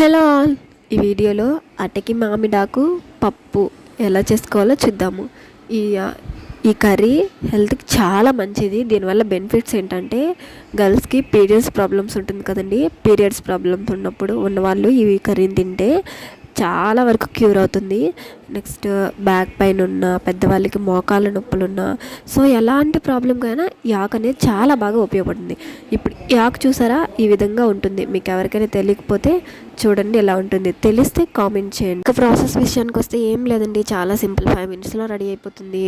Hello all. ఈ వీడియోలో అటకి మామిడాకు పప్పు ఎలా చేసుకోవాలో చూద్దాము. ఈ ఈ కర్రీ హెల్త్కి చాలా మంచిది. దీనివల్ల బెనిఫిట్స్ ఏంటంటే గర్ల్స్కి పీరియడ్స్ ప్రాబ్లమ్స్ ఉంటుంది కదండి. పీరియడ్స్ ప్రాబ్లమ్స్ ఉన్నప్పుడు ఉన్నవాళ్ళు ఈ కర్రీని తింటే చాలా వరకు క్యూర్ అవుతుంది. నెక్స్ట్ బ్యాక్ పెయిన్ ఉన్న పెద్దవాళ్ళకి మోకాళ్ళ నొప్పులున్న సో ఎలాంటి ప్రాబ్లంకైనా యాక్ అనేది చాలా బాగా ఉపయోగపడుతుంది. ఇప్పుడు యాక్ చూసారా? ఈ విధంగా ఉంటుంది. మీకు ఎవరికైనా తెలియకపోతే చూడండి ఎలా ఉంటుంది. తెలిస్తే కామెంట్ చేయండి. ఇంకా ప్రాసెస్ విషయానికి వస్తే ఏం లేదండి. చాలా సింపుల్ ఫైవ్ మినిట్స్లో రెడీ అయిపోతుంది.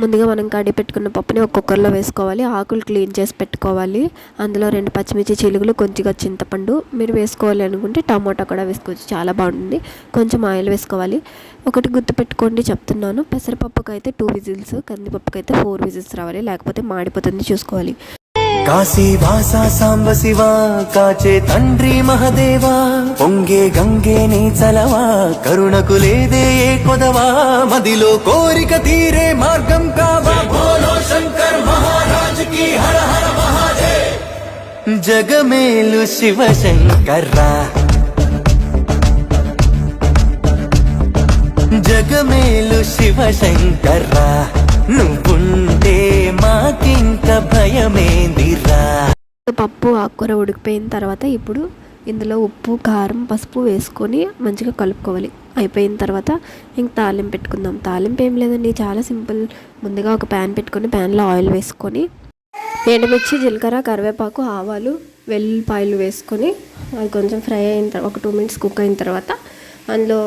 ముందుగా మనం కడిగి పెట్టుకున్న పప్పుని ఒక కుక్కర్లో వేసుకోవాలి. ఆకులు క్లీన్ చేసి పెట్టుకోవాలి. అందులో రెండు పచ్చిమిర్చి చిలుగులు కొద్దిగా చింతపండు. మీరు వేసుకోవాలి అనుకుంటే టమాటా కూడా వేసుకోవచ్చు. చాలా బాగుంటుంది. కొంచెం ఆయిల్ వేసుకోవాలి. ఒకటి గుర్తు పెట్టుకోండి చెప్తున్నాను. పెసరపప్పుకైతే అయితే టూ విజిల్స్ కందిపప్పుకైతే అయితే ఫోర్ విజిల్స్ రావాలి. లేకపోతే మాడిపోతుంది చూసుకోవాలి. కాశీ వాస సాంబ శివ కాచే తండ్రి మహదేవా పొంగే గంగే నీ చలవా కరుణకు లేదే ఏ కొదవా మదిలో కోరిక తీరే మార్గం కావా. బోలో శంకర్ మహారాజ్కి హర హర మహాదేవ్ జగమేలు శివ శంకర్రా జగమేలు శివ శంకర్రా నువ్వుంటే మాకింత భయమేందిరా? పప్పు ఆకుకూర ఉడికిపోయిన తర్వాత ఇప్పుడు ఇందులో ఉప్పు కారం పసుపు వేసుకొని మంచిగా కలుపుకోవాలి. అయిపోయిన తర్వాత ఇంక తాలింపు పెట్టుకుందాం. తాలింపు ఏం లేదండి చాలా సింపుల్. ముందుగా ఒక ప్యాన్ పెట్టుకొని ప్యాన్లో ఆయిల్ వేసుకొని ఎండమిర్చి జీలకర్ర కరివేపాకు ఆవాలు వెల్లుల్లిపాయలు వేసుకొని అది కొంచెం ఫ్రై అయిన తర్వాత ఒక టూ మినిట్స్ కుక్ అయిన తర్వాత అందులో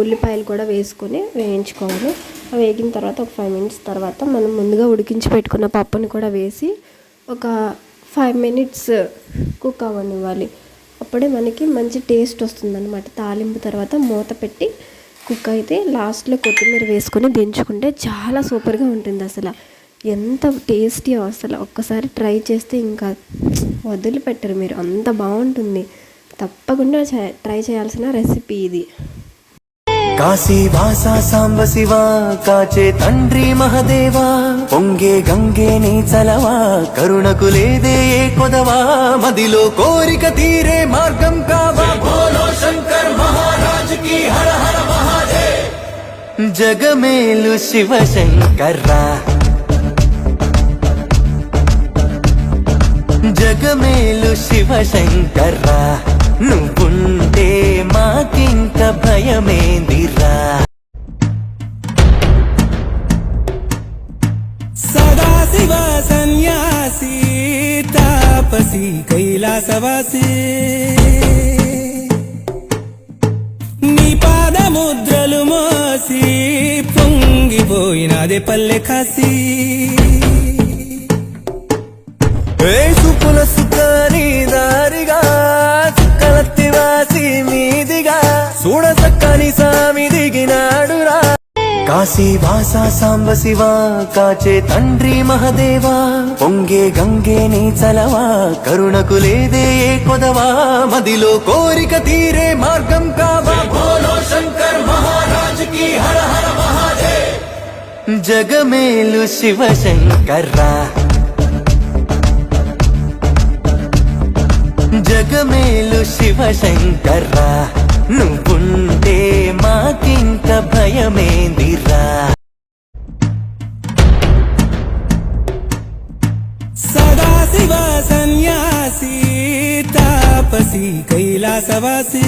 ఉల్లిపాయలు కూడా వేసుకొని వేయించుకోవాలి. వేగిన తర్వాత ఒక ఫైవ్ మినిట్స్ తర్వాత మనం ముందుగా ఉడికించి పెట్టుకున్న పప్పుని కూడా వేసి ఒక ఫైవ్ మినిట్స్ కుక్ అవ్వనివ్వాలి. అప్పుడే మనకి మంచి టేస్ట్ వస్తుందన్నమాట. తాలింపు తర్వాత మూత పెట్టి కుక్ అయితే లాస్ట్లో కొత్తిమీర వేసుకొని దించుకుంటే చాలా సూపర్గా ఉంటుంది అసలు. ఎంత టేస్టీ అసలు. ఒక్కసారి ట్రై చేస్తే ఇంకా వదిలిపెట్టరు మీరు. అంత బాగుంటుంది. తప్పకుండా ట్రై చేయాల్సిన రెసిపీ ఇది. కాశీ వాస సాంబ శివ కాచే తండ్రి మహదేవా పొంగే గంగే నీ చలవా కరుణకు లేదే ఏ కొదవా మదిలో కోరిక తీరే మార్గం కావా. బోలో శంకర్ మహారాజ్కి హర హర మహాదేవ్. జగమేలు శివ శంకర్రా. జగమేలు శివ శంకర్రా. నువ్వుంటే మాకింక భయమేందిరా? సదాశివ సన్యాసి తాపసి కైలాసవాసి. నీ పాదముద్రలు మోసి పొంగిపోయినదే పల్లె కాసి కాశీ వాస సాంబ శివ కాచే తండ్రి మహదేవా పొంగే గంగే నీ చలవా కరుణకు లేదే ఏ కొదవా మదిలో కోరిక తీరే మార్గం కావా. బోలో శంకర్ మహారాజ్కి హర హర మహాదేవ్. జగమేలు శివ శంకర్రా జగమేలు శివ శంకర్రా నువ్వుంటే మాకింక భయమేందిరా? సదాశివ సన్యాసి తాపసి కైలాసవాసి.